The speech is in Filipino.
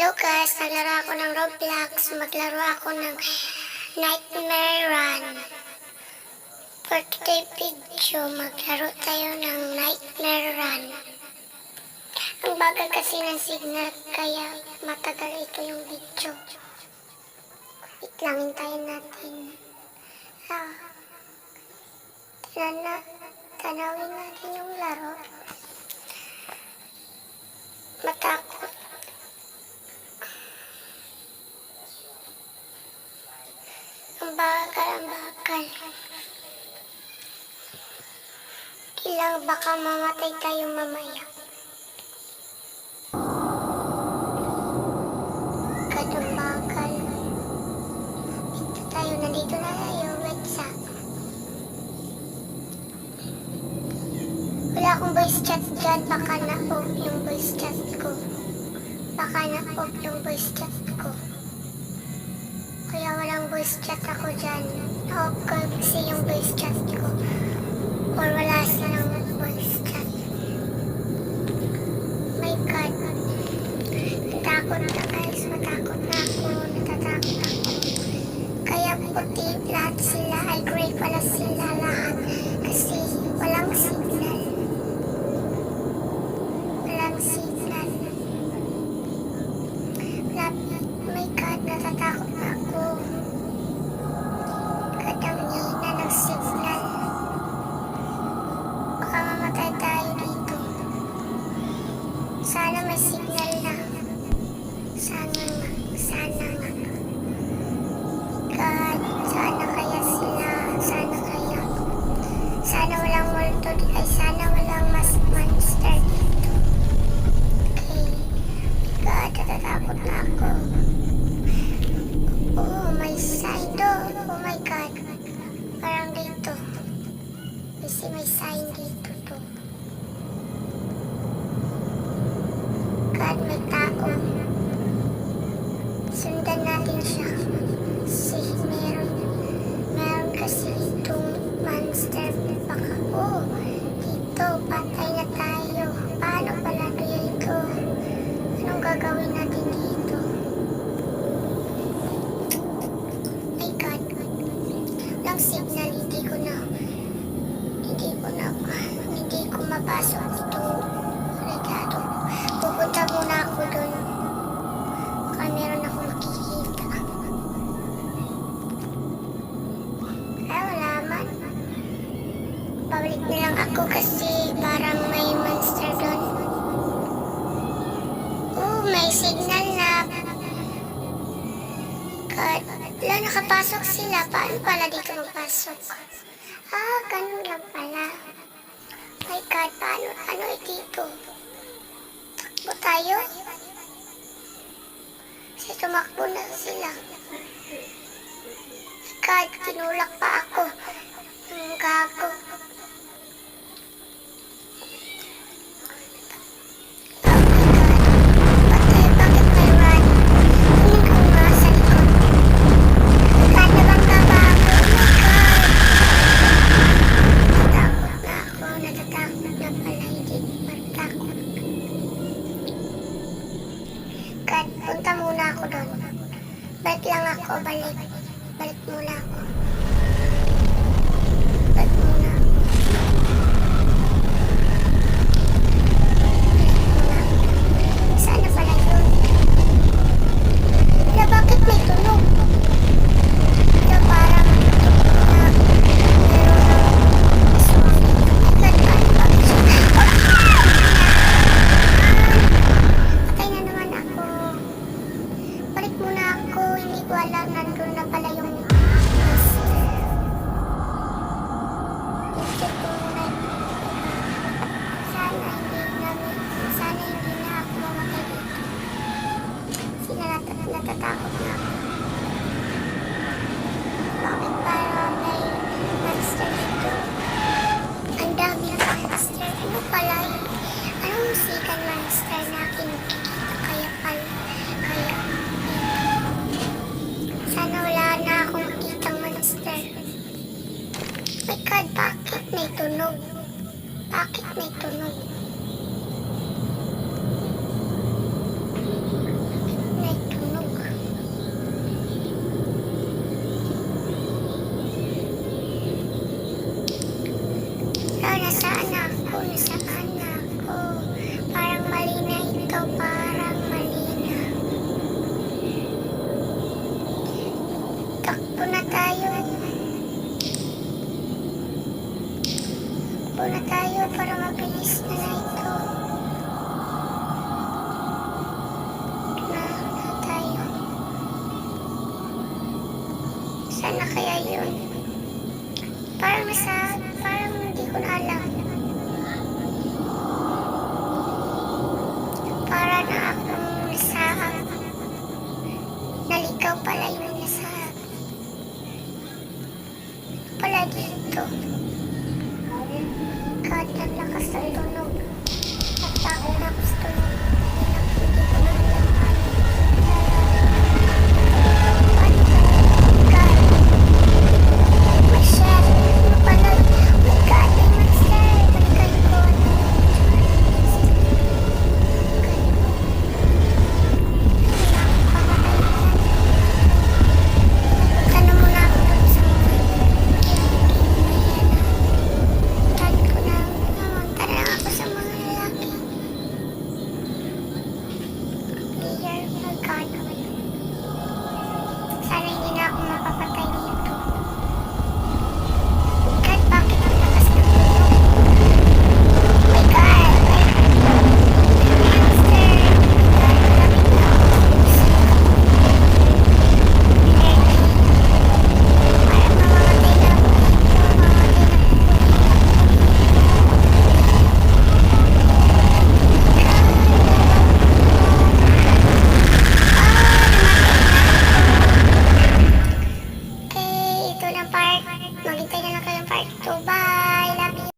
Hello guys, naglaro ako ng Roblox. Maglaro ako ng Nightmare Run. For today video, maglaro tayo ng Nightmare Run. Ang bagal kasi ng signal, kaya matagal ito yung video. Wait lang, hintayin natin. Ah, tana, tanawin natin yung laro. Ilang baka mamatay tayo mamaya. Ganun bagal. Dito tayo, nandito na tayo. Wait sa... Wala akong voice chat dyan. Baka na-off yung voice chat ko. Baka na-off yung voice chat ko. Kaya walang voice chat ako dyan. Na-off lahat sila. Ay gray pala sila lahat. Kasi walang signal. Na ako. Oh, may sign doon. Oh my God. Parang dito. Kasi may sign dito to. God, may tao. Sundan natin siya. Kasi meron, meron kasi itong monster. Baka, oh, dito, patay ko mapasok ito. Regado. Pupunta muna ako doon. Baka meron ako makikita. Ay, wala man. Pabalik na lang ako kasi parang may monster doon. Oh, may signal na. God, wala nakapasok sila. Paano pala dito magpasok? Ah, Dito? Takbo tayo? Kasi tumakbo na sila. God, tinulak pa ako. Ako. Balik. Balik muna ako. Natatakot na ako. Bakit parang may monster dito? Ang dami ng monster. Ano pala yun? Anong sikan monster na kinukikita? Kaya pala, kaya sana wala na akong makitang monster. My God, bakit may tunog? Bakit may tunog? Nasaan ako? Nasaan ako? Parang mali na ito. Parang mali na. Takbo na tayo. Takbo na tayo para mabilis na light. Pala dito. God, ang lakas ng tunog. 回